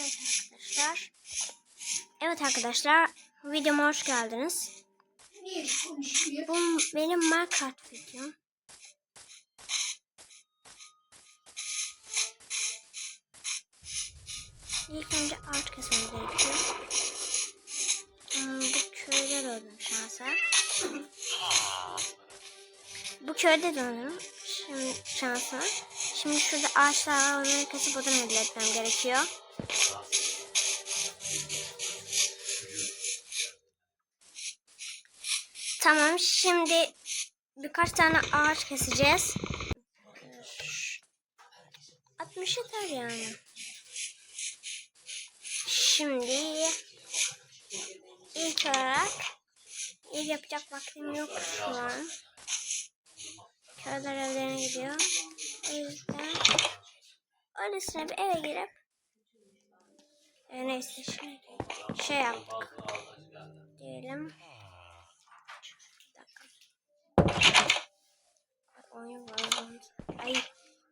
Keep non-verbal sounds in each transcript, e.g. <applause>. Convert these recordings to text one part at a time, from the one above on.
Evet arkadaşlar. Evet arkadaşlar. Videoma hoş geldiniz. Bu benim Minecraft videom. İlk önce ağaç kesmem gerekiyor. Hmm, bu köyde döndüm şansa. Bu köyde döndüm. Şimdi şansa. Şimdi şurada ağaçlar var. Onları kesip odun elde gerekiyor. Tamam şimdi birkaç tane ağaç keseceğiz. 60 yeter yani. Şimdi ilk olarak ilk yapacak vaktim yok şu an. Köyler evlerine gidiyor. O yüzden öylesine bir eve girip e, neyse şimdi şey yaptık diyelim. Bir dakika. Oyunu bozuldu. Ay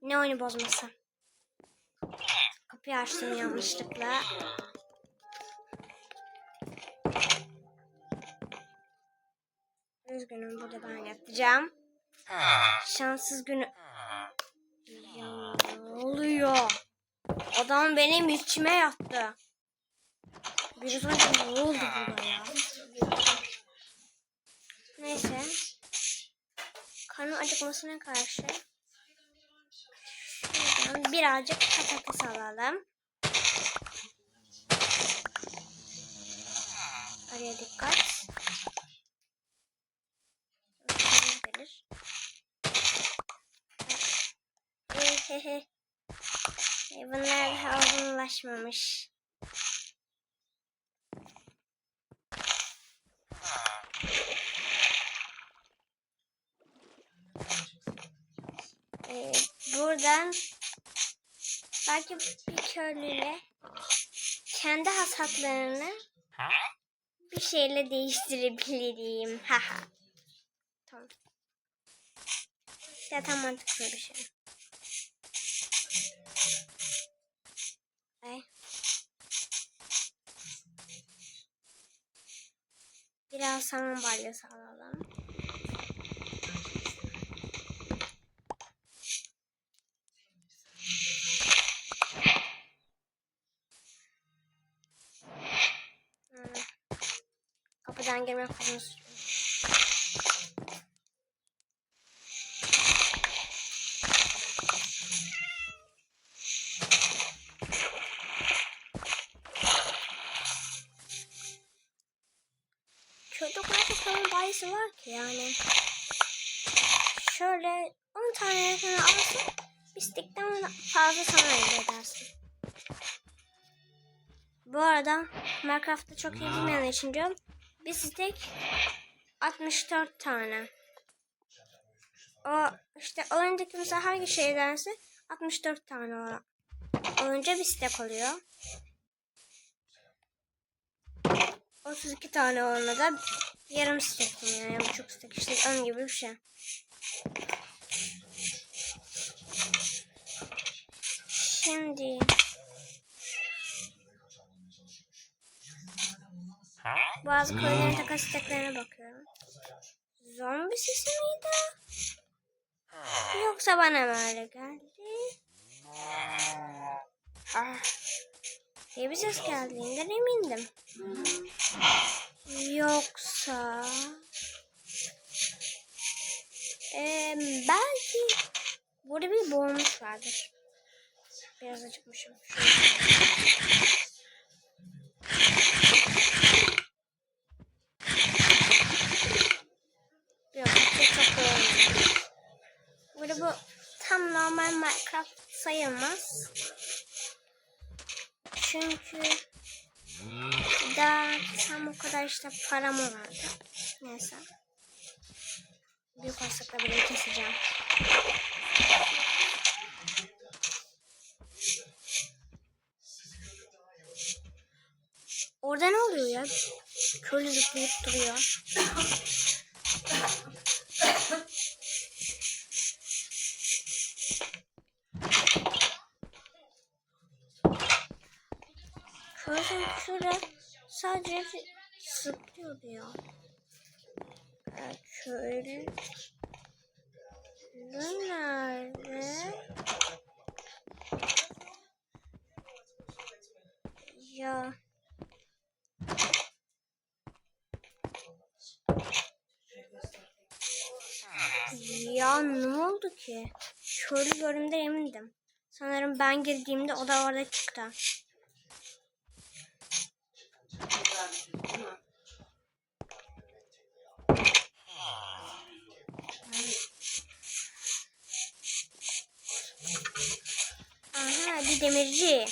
ne oyunu bozması. Kapıyı açtım yanlışlıkla. Üzgünüm burada ben yatacağım. Şanssız günü. Ya, ne oluyor? Adam benim içime yattı. Biraz önce ne oldu burada ya? Neyse. Karnım acıkmasına karşı şuradan birazcık patates alalım. Araya dikkat. Gelir. Bunlar daha Ee, buradan belki bir köylüyle kendi hasatlarını bir şeyle değiştirebilirim. Haha. tamam. Zaten mantıklı bir şey. Ay. Biraz saman balyası alalım. Girmek uzun sürüyor. Köyde o kadar çok balyası var ki yani. Şöyle 10 tane falan alsın bir stickten fazla sana elde edersin. Bu arada Minecraft'ta çok iyi bilmeyen için diyorum. Bir stick 64 tane. O işte oyundaki mesela hangi şeydense 64 tane olarak. Olunca bir stack oluyor. 32 tane olana da yarım stack yani buçuk stack işte onun gibi bir şey. Şimdi bazı köylerin takas steklerine bakıyorum. Zombi sesi miydi? Yoksa bana mı öyle geldi? Ah. İyi bir ses geldiğinden emindim. Yoksa... Ee, belki burada bir boğulmuş vardır. Biraz acıkmışım. Yok, çok çok boğulmuş. Burada bu tam normal Minecraft sayılmaz. Çünkü daha tam o kadar işte param vardı. Neyse. Büyük olasılıkla burayı keseceğim. Orada ne oluyor ya? Köylü zıplayıp duruyor. Görsen şurada hepsi zıplıyordu ya. Evet, şöyle. Bu nerede? Ya. Ya ne oldu ki? Şöyle görümde emindim. Sanırım ben girdiğimde o da orada çıktı. Aha bir demirci.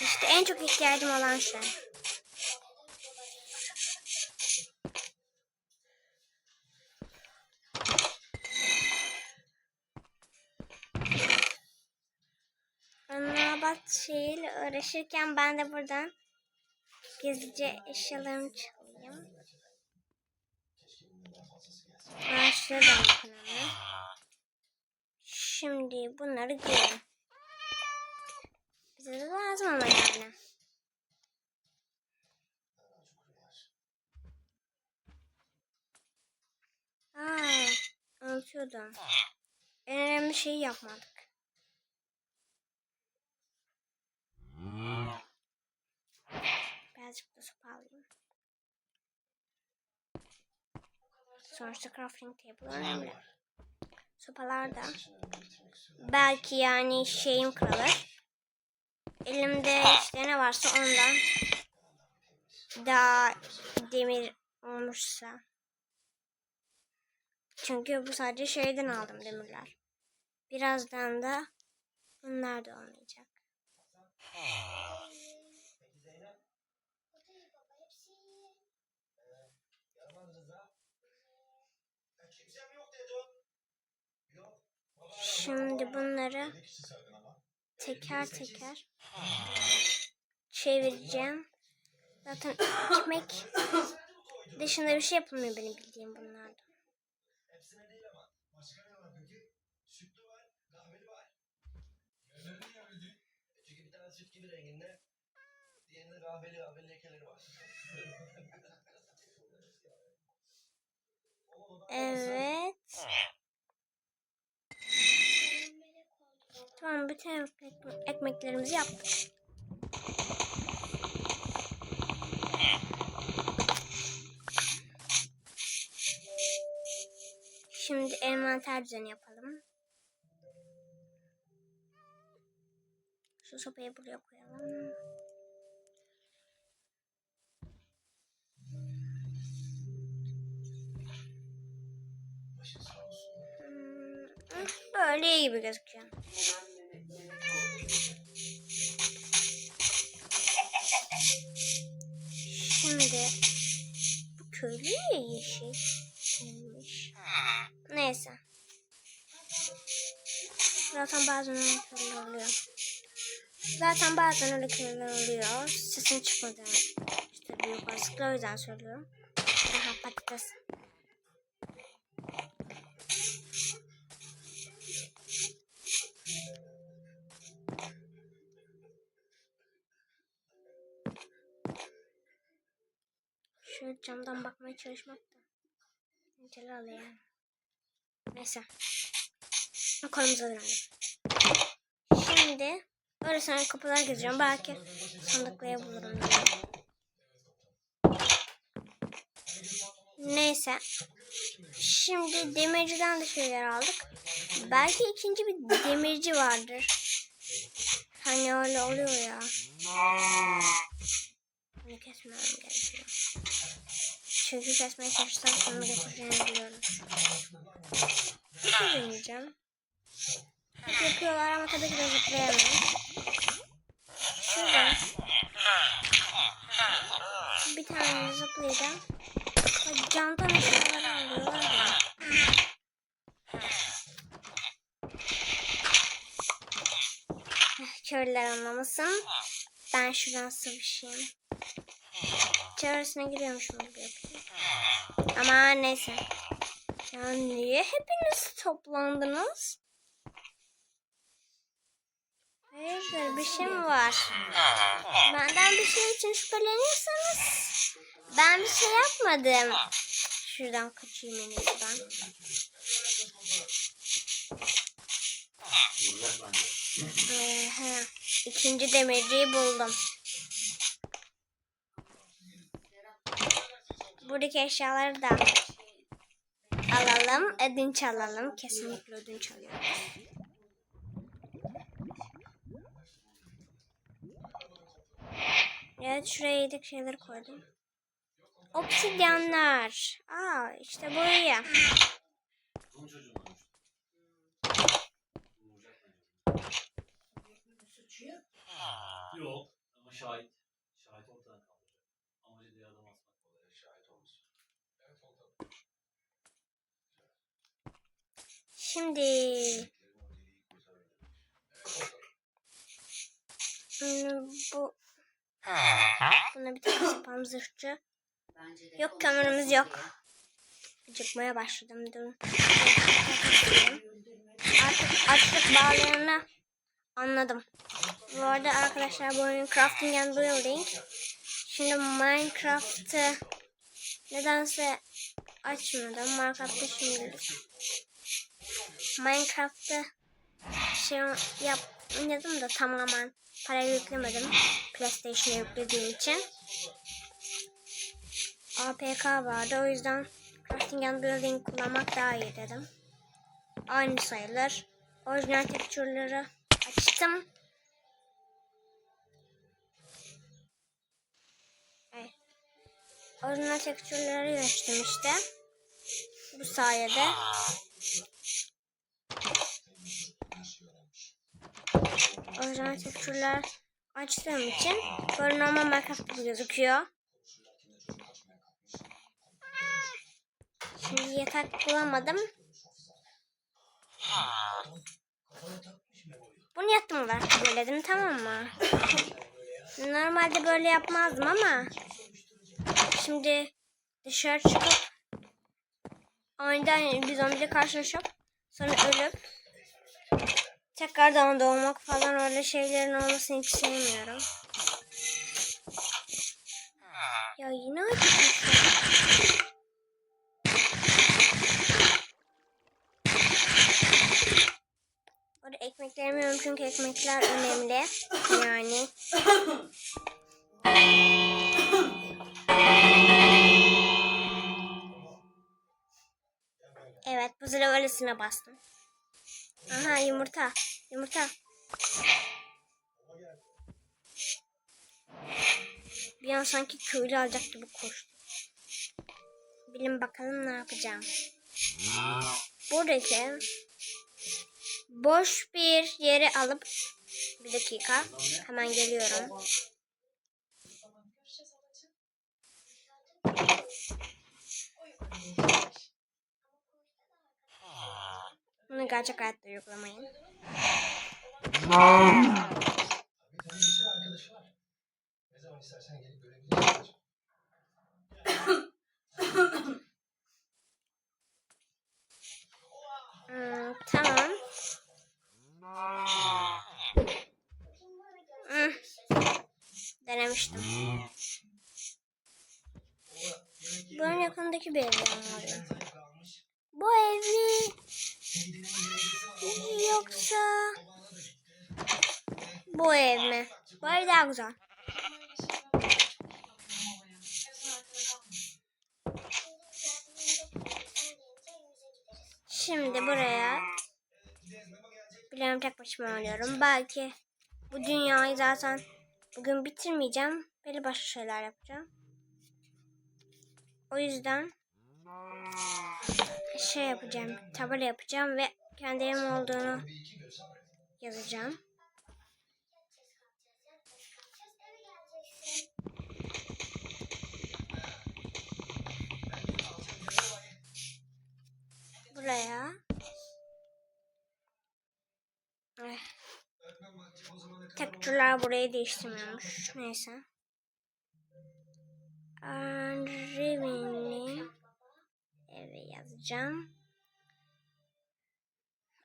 İşte en çok ihtiyacım olan şey. Anabat şeyiyle uğraşırken ben de buradan gizlice eşyalarımı çalayım. Ben şuradan bakalım. Şimdi bunları giyelim. De lazım ama yani. Aa, unutuyordum. En önemli şeyi yapmadık. Birazcık da sopa alayım. Sonuçta crafting table önemli. Sopalar da belki yani şeyim kırılır. Elimde işte ne varsa ondan daha demir olmuşsa. Çünkü bu sadece şeyden aldım demirler. Birazdan da bunlar da olmayacak. Şimdi bunları teker teker çevireceğim. Zaten ekmek dışında bir şey yapılmıyor benim bildiğim bunlardan. Hepsine değil ama. Başka ne var peki? Sütlü var, kahveli var. Neden niye öyle Çünkü bir tane süt gibi renginde, diğerinde kahveli kahveli lekeleri var. Evet. Tamam bütün ekmek- ekmeklerimizi yaptık. Şimdi envanter düzeni yapalım. Şu sopayı buraya koyalım. Böyle iyi gibi gözüküyor. Şimdi bu köylü niye yeşil olmuş? Neyse. Zaten bazen öyle köylüler oluyor. Zaten bazen öyle köylüler oluyor. Sesin çıkmadı. İşte büyük olasılıkla o yüzden söylüyorum. Aha patates. Şöyle camdan bakmaya çalışmak da. Oluyor yani. Neyse. Konumuza dönelim. Şimdi öylesine kapılar gezeceğim. Belki sandıkları bulurum. Neyse. Şimdi demirciden de şeyler aldık. Belki ikinci bir demirci vardır. Hani öyle oluyor ya. Bunu kesmem gerekiyor. Çünkü kesmeye çalışsam sonunu getireceğini biliyorum. Şey deneyeceğim. Yapıyorlar ama tabii ki de zıplayamam. Şuradan bir tane zıplayacağım. Ve Cantan eşyaları alıyorlar ya. Körler anlamasın. Ben şuradan sıvışayım. Çevresine giriyormuşum gibi. Ama neyse. Ya niye hepiniz toplandınız? Hayırdır bir şey mi var? Benden bir şey için şüpheleniyorsanız ben bir şey yapmadım. Şuradan kaçayım en ben. Ee. İkinci demirciyi buldum. Buradaki eşyaları da alalım. Ödünç alalım. Kesinlikle ödünç alıyoruz. Evet şuraya yedik şeyleri koydum. Obsidyenler. Aa işte buraya. Yok. Ama. Şahit ortadan kaldıracak. Amacı diye adam asmak oluyor. Şahit olmuş. Evet oldu. Şimdi hmm, bu buna bir tane spam zırhçı. Yok kömürümüz yok. Acıkmaya başladım. Dur. Artık açlık bağlarını anladım. Bu arada arkadaşlar bu oyun Crafting and Building. Şimdi Minecraft'ı nedense açmadım. Minecraft'ta şimdi Minecraft'ta şey yapmadım da tamamen para yüklemedim. PlayStation'a yüklediğim için. APK vardı. O yüzden Crafting and Building kullanmak daha iyi dedim. Aynı sayılır. Orijinal texture'ları açtım. Evet. Orijinal texture'ları açtım işte. Bu sayede. Orijinal texture'lar açtığım için böyle normal Minecraft gibi gözüküyor. Şimdi yatak bulamadım. Bunu yattım olarak söyledim tamam mı? Normalde böyle yapmazdım ama şimdi dışarı çıkıp aniden bir zombiyle karşılaşıp sonra ölüp tekrardan doğmak falan öyle şeylerin olmasını hiç sevmiyorum. Ya yine acıkmışım. Orada ekmeklerimi yiyorum çünkü ekmekler önemli. Yani. Sıra öylesine bastım. Aha yumurta. Yumurta. Bir an sanki köylü alacak gibi koştu. Bilin bakalım ne yapacağım. Buradaki boş bir yere alıp bir dakika hemen geliyorum. Bunu gerçek hayatta uygulamayın. Hmm, <coughs> tamam. Hmm. Denemiştim. Bunun yakındaki bir ev kalmış. Bu ev mi? Midinin ilerisi var. Yoksa bu ev mi? Bu ev daha güzel. Şimdi buraya biliyorum tek başıma oynuyorum. Belki bu dünyayı zaten bugün bitirmeyeceğim. Belli başka şeyler yapacağım. O yüzden şey yapacağım. Tabela yapacağım ve kendi evim olduğunu yazacağım. Buraya Eh, tekstürler burayı değiştirmiyormuş. Neyse. Rivini eve yazacağım.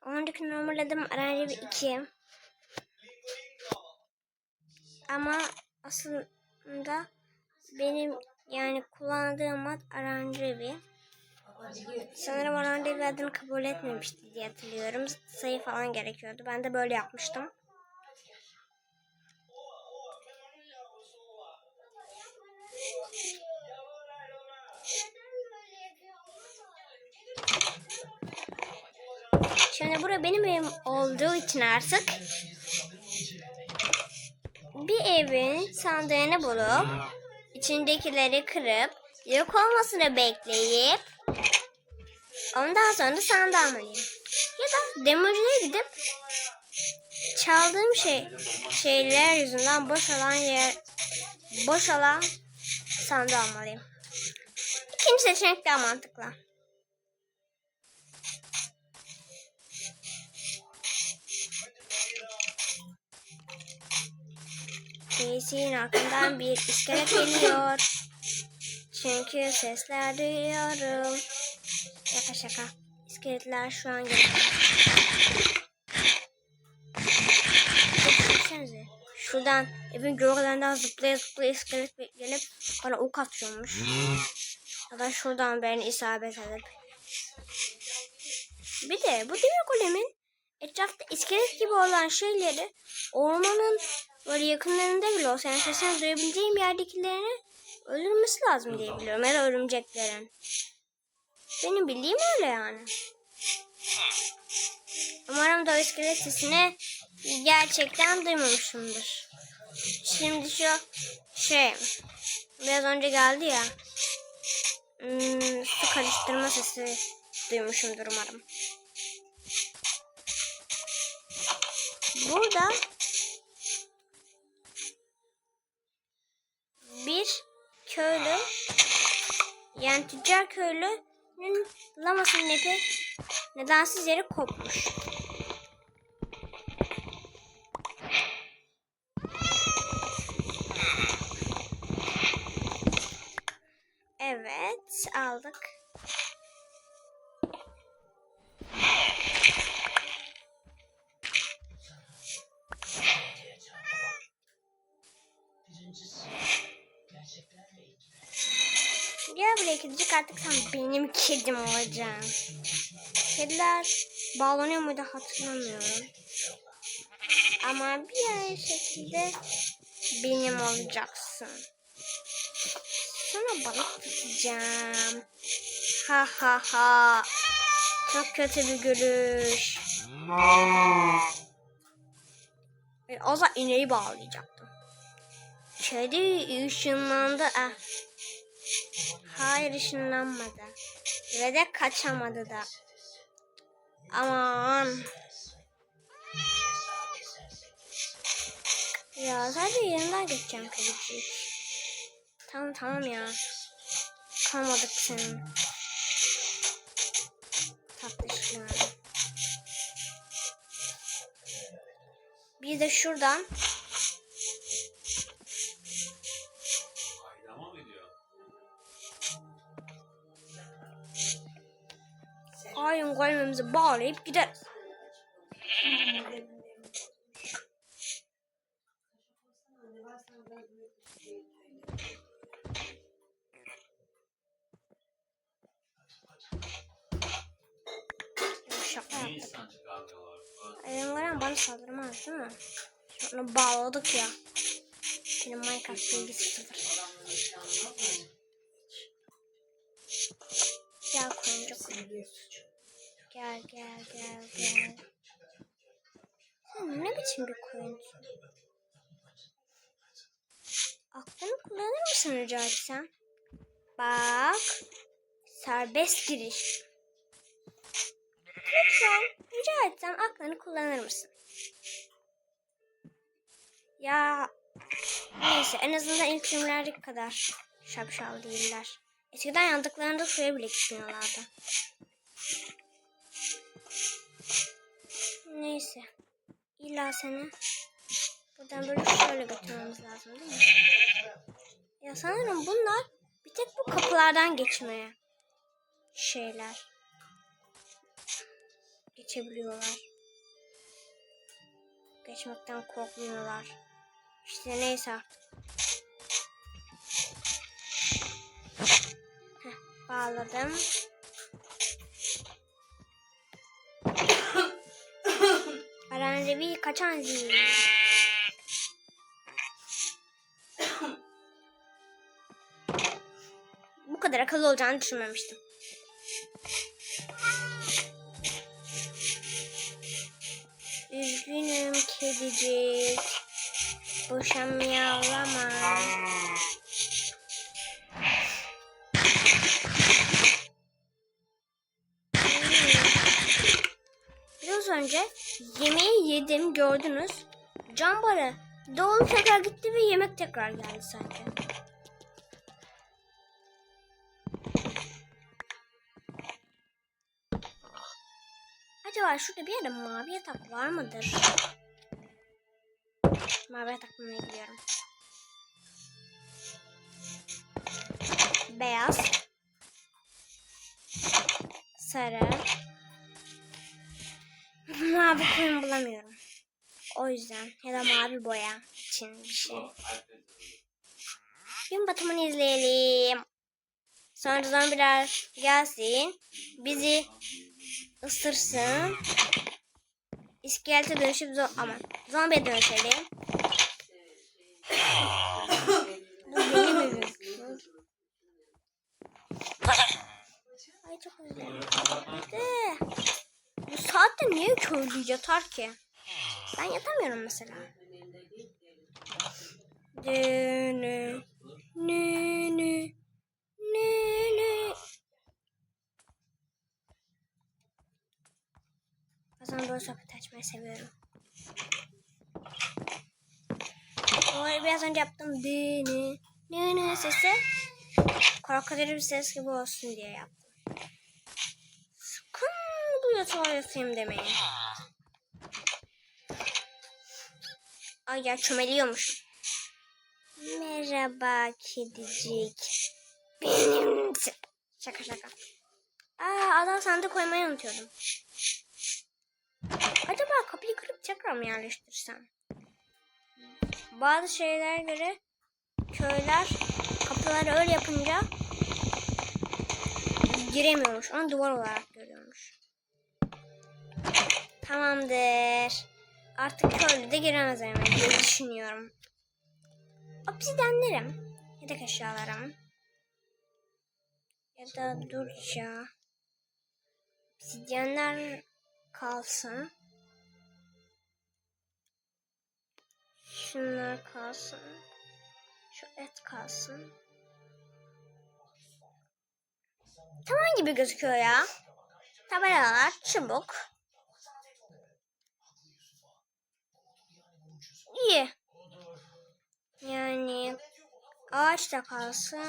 Ondaki normal adım Aranjivi 2. Ama aslında benim yani kullandığım mod Aranjevi. Sanırım Aranjevi adını kabul etmemişti diye hatırlıyorum. Sayı falan gerekiyordu. Ben de böyle yapmıştım. Şimdi bura benim evim olduğu için artık bir evin sandığını bulup içindekileri kırıp yok olmasını bekleyip ondan sonra sandığı almalıyım. Ya da demirciye gidip çaldığım şey şeyler yüzünden boş olan yer boş olan sandığı almalıyım. İkinci seçenek daha mantıklı. Kesin arkamdan bir iskelet geliyor. Çünkü sesler duyuyorum. Şaka şaka. İskeletler şu an geliyor. Düşünsenize. Şuradan evin gölgelerinden zıplaya zıplaya iskelet gelip bana ok atıyormuş. Ya da şuradan beni isabet edip. Bir de bu demir golemin etrafta iskelet gibi olan şeyleri ormanın böyle yakınlarında bile olsa yani sesini duyabileceğim yerdekilerini öldürmesi lazım diye biliyorum. Ya örümceklerin. Benim bildiğim öyle yani. Umarım da iskelet sesini gerçekten duymamışımdır. Şimdi şu şey biraz önce geldi ya hmm, su karıştırma sesi duymuşumdur umarım. Burada bir köylü yani tüccar köylünün lamasının ipi nedensiz yere kopmuş. Evet aldık. Buraya kedicik artık sen benim kedim olacaksın. Kediler bağlanıyor muydu hatırlamıyorum. Ama bir şekilde benim olacaksın. Sana balık tutacağım. Ha ha ha. Çok kötü bir görüş. E, o zaman ineği bağlayacaktım. Kedi ışınlandı. Ah. Hayır ışınlanmadı. Ve de kaçamadı da. Aman. Ya sadece yanından geçeceğim kedicik. Tamam tamam ya. Kalmadık senin. Tatlışlar. Bir de şuradan ayın kalbimizi bağlayıp gideriz. Şaka? Öyle. Elimlerim bana saldırmaz değil mi? Sonra bağladık ya. Benim Minecraft bilgisi sıfır. Gel koyuncuk. Gel gel gel gel. Sen ne biçim bir koyunsun? Aklını kullanır mısın rica etsem? Bak. Serbest giriş. Lütfen rica etsem aklını kullanır mısın? Ya neyse en azından ilk filmlerdeki kadar şapşal değiller. Eskiden yandıklarında suya bile gitmiyorlardı. Neyse. İlla seni buradan böyle şöyle götürmemiz lazım değil mi? Ya sanırım bunlar bir tek bu kapılardan geçmeye şeyler. Geçebiliyorlar. Geçmekten korkmuyorlar. İşte neyse artık. Heh, bağladım. Aranjevi kaçan zil. <coughs> Bu kadar akıllı olacağını düşünmemiştim. Üzgünüm kedicik. Boşa miyavlama. Biraz önce yemeği yedim gördünüz. Cambara doğru tekrar gitti ve yemek tekrar geldi sanki. Acaba şurada bir yerde mavi yatak var mıdır? Mavi yatak bulmaya gidiyorum. Beyaz. Sarı. Mavi koyun bulamıyorum. O yüzden ya da mavi boya için bir şey. Gün batımını izleyelim. Sonra zombiler gelsin. Bizi ısırsın. İskelete dönüşüp zo aman zombiye dönüşelim. Bu benim evim. Ay çok özledim. De. Bu saatte niye köylü yatar ki? Ben yatamıyorum mesela. De ne ne ne ne ne Bazen böyle sohbet açmayı seviyorum. O biraz önce yaptım de ne ne ne sesi korkutucu bir ses gibi olsun diye yaptım. Yatağa yatayım demeyin. Ay ya çömeliyormuş. Merhaba kedicik. Benim. Şaka şaka. Aa adam sandık koymayı unutuyordum. Acaba kapıyı kırıp tekrar mı yerleştirsem? Bazı şeyler göre köyler kapıları öyle yapınca giremiyormuş. Onu duvar olarak görüyormuş. Tamamdır. Artık köylü de giremez hemen diye düşünüyorum. Obsidenlerim. Yedek eşyalarım. Ya da dur ya. Obsidyenler kalsın. Şunlar kalsın. Şu et kalsın. Tamam gibi gözüküyor ya. Tabelalar, çubuk. İyi. Yani ağaç kalsın.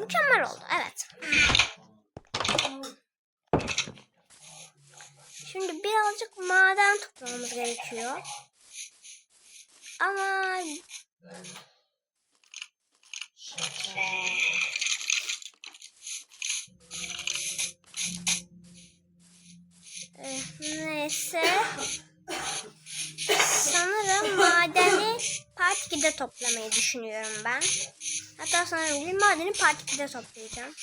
Mükemmel oldu. Evet. Şimdi birazcık maden toplamamız gerekiyor. Ama Eh, neyse. Sanırım madeni part 2'de toplamayı düşünüyorum ben. Hatta sanırım bir madeni part 2'de toplayacağım.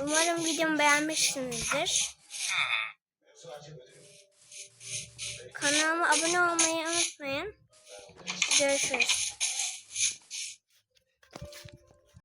Umarım videomu beğenmişsinizdir. Kanalıma abone olmayı unutmayın. Görüşürüz.